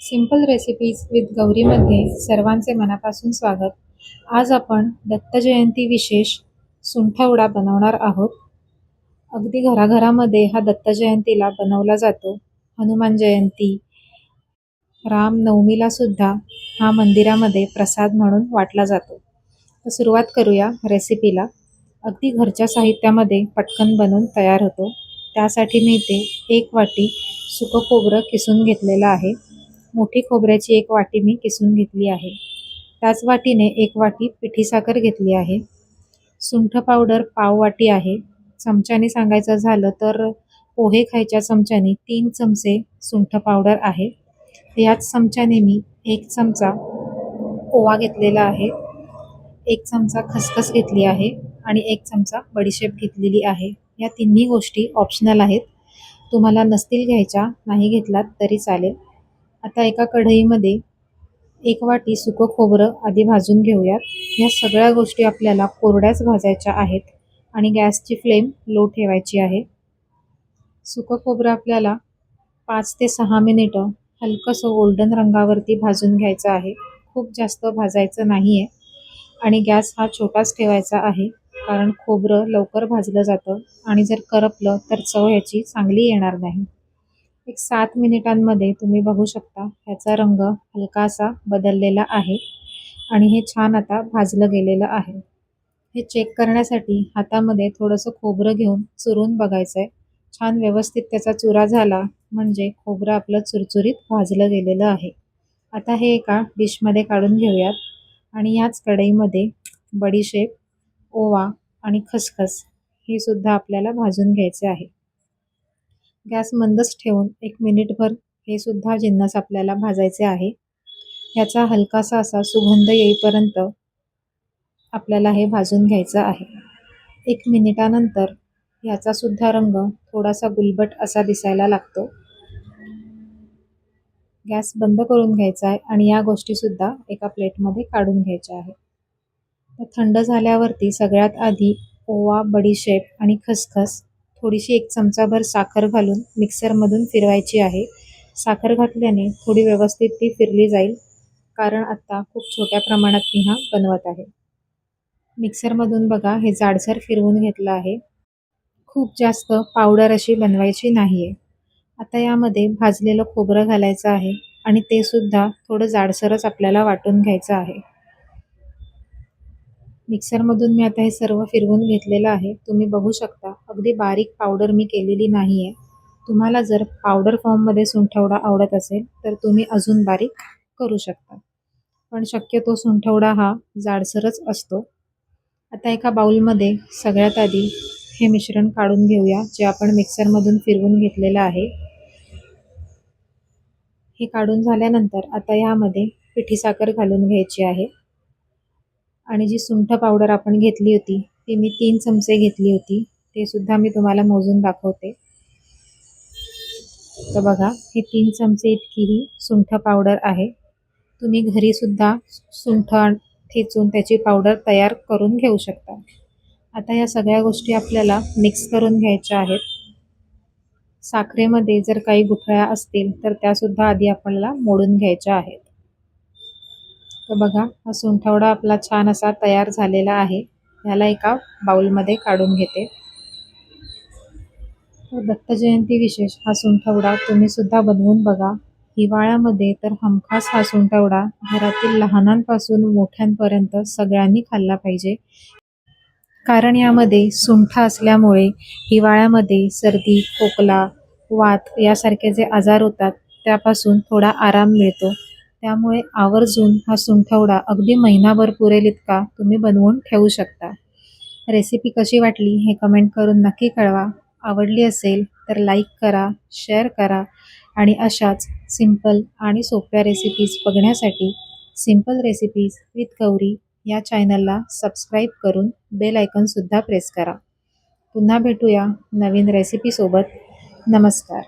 Simple recipes with गौरीमध्ये सर्वांचे मनापासून स्वागत. आज आपण दत्त जयंती विशेष सुंठवडा बनवणार आहोत. अगदी घराघरामध्ये हा दत्त जयंतीला बनवला जातो. हनुमान जयंती रामनवमीला सुद्धा हा मंदिरामध्ये प्रसाद म्हणून वाटला जातो. तर सुरुवात करूया रेसिपीला. अगदी घरच्या साहित्यामध्ये पटकन बनवून तयार होतो. त्यासाठी मी इथे एक वाटी सुकं खोबरं किसून घेतलेलं आहे. मोठी खोबऱ्याची एक वाटी मी किसून घेतली आहे. त्याच वाटीने एक वाटी पिठी साखर घेतली आहे. सुंठ पावडर पाव वाटी आहे. चमच्याने सांगायचं झालं तर पोहे खायच्या चमच्याने तीन चमचे सुंठ पावडर आहे. याच चमच्याने मी एक चमचा ओवा घेतलेला आहे. एक चमचा खसखस घेतली आहे आणि एक चमचा बडीशेप घेतलेली आहे. या तिन्ही गोष्टी ऑप्शनल आहेत. तुम्हाला नसतील घ्यायच्या नाही घेतलात तरी चालेल. आता एका कढईमध्ये एक वाटी सुकं खोबरं आधी भाजून घेऊयात. ह्या सगळ्या गोष्टी आपल्याला कोरड्याच भाजायच्या आहेत आणि गॅसची फ्लेम लो ठेवायची आहे. सुकं खोबरं आपल्याला पाच ते सहा मिनिटं हलकंसं गोल्डन रंगावरती भाजून घ्यायचं आहे. खूप जास्त भाजायचं नाही आहे आणि गॅस हा छोटाच ठेवायचा आहे कारण खोबरं लवकर भाजलं जातं आणि जर करपलं तर चव ह्याची चांगली येणार नाही. एक सात मिनिटांमध्ये तुम्ही बघू शकता ह्याचा रंग हलकासा बदललेला आहे आणि हे छान आता भाजलं गेलेलं आहे. हे चेक करण्यासाठी हातामध्ये थोडंसं खोबरं घेऊन चुरून बघायचं आहे छान व्यवस्थित त्याचा चुरा झाला म्हणजे खोबरं आपलं चुरचुरीत भाजलं गेलेलं आहे. आता हे एका डिशमध्ये काढून घेऊयात आणि ह्याच कढईमध्ये बडीशेप ओवा आणि खसखस हे सुद्धा आपल्याला भाजून घ्यायचे आहे. गॅस मंदच ठेवून एक मिनिटभर हे सुद्धा जिन्नस आपल्याला भाजायचे आहे. ह्याचा हलकासा असा सुगंध येईपर्यंत आपल्याला हे भाजून घ्यायचं आहे. एक मिनिटानंतर ह्याचा सुद्धा रंग थोडासा गुलबट असा दिसायला लागतो. गॅस बंद करून घ्यायचा आहे आणि या गोष्टीसुद्धा एका प्लेटमध्ये काढून घ्यायच्या आहे. थंड झाल्यावरती सगळ्यात आधी ओवा बडीशेप आणि खसखस थोडीशी एक चमचाभर साखर घालून मिक्सरमधून फिरवायची आहे. साखर घातल्याने थोडी व्यवस्थित ती फिरली जाईल कारण आत्ता खूप छोट्या प्रमाणात मी हा बनवत आहे. मिक्सरमधून बघा हे जाडसर फिरवून घेतलं आहे. खूप जास्त पावडर अशी बनवायची नाही आहे आता यामध्ये भाजलेलं खोबरं घालायचं आहे आणि ते सुद्धा थोडं जाडसरच आपल्याला वाटून घ्यायचं आहे. मिक्सरमधून मी आता हे सर्व फिरवून घेतलेलं आहे. तुम्ही बघू शकता. अगदी बारीक पावडर मी केलेली नाही आहे तुम्हाला जर पावडर फॉर्ममध्ये सुंठवडा आवडत असेल तर तुम्ही अजून बारीक करू शकता. पण शक्यतो सुंठवडा हा जाडसरच असतो. आता एका बाउलमध्ये सगळ्यात आधी हे मिश्रण काढून घेऊया जे आपण मिक्सरमधून फिरवून घेतलेलं आहे. हे काढून झाल्यानंतर आता यामध्ये पिठी साखर घालून घ्यायची आहे. आणि जी सुंठ पावडर आपण घेतली होती ती मी तीन चमचे घेतली होती. ते सुद्धा मी तुम्हाला मोजून दाखवते. तर बघा हे तीन चमचे इतकी ही सुंठ पावडर आहे. तुम्ही घरीसुद्धा सुंठ ठेचून त्याची पावडर तयार करून घेऊ शकता. आता या सगळ्या गोष्टी आपल्याला मिक्स करून घ्यायच्या आहेत. साखरेमध्ये जर काही गुठळ्या असतील तर त्यासुद्धा आधी आपल्याला मोडून घ्यायच्या आहेत. तर बघा हा सुंठवडा आपला छान असा तयार झालेला आहे. ह्याला एका बाउलमध्ये काढून घेते. तर दत्त जयंती विशेष हा सुंठवडा तुम्ही सुद्धा बनवून बघा. हिवाळ्यामध्ये तर हमखास हा सुंठवडा घरातील लहानांपासून मोठ्यांपर्यंत सगळ्यांनी खाल्ला पाहिजे. कारण यामध्ये सुंठ असल्यामुळे हिवाळ्यामध्ये सर्दी खोकला वात यासारखे जे आजार होतात त्यापासून थोडा आराम मिळतो. त्यामुळे आवर्जून हा सुंठवडा अगदी महिनाभर पुरेल इतका तुम्ही बनवून ठेवू शकता. रेसिपी कशी वाटली हे कमेंट करून नक्की कळवा. आवडली असेल तर लाईक करा शेअर करा आणि अशाच सिंपल आणि सोप्या रेसिपीज बघण्यासाठी सिंपल रेसिपीज विथ गौरी या चॅनलला सबस्क्राईब करून बेल आयकनसुद्धा प्रेस करा. पुन्हा भेटूया नवीन रेसिपीसोबत. नमस्कार.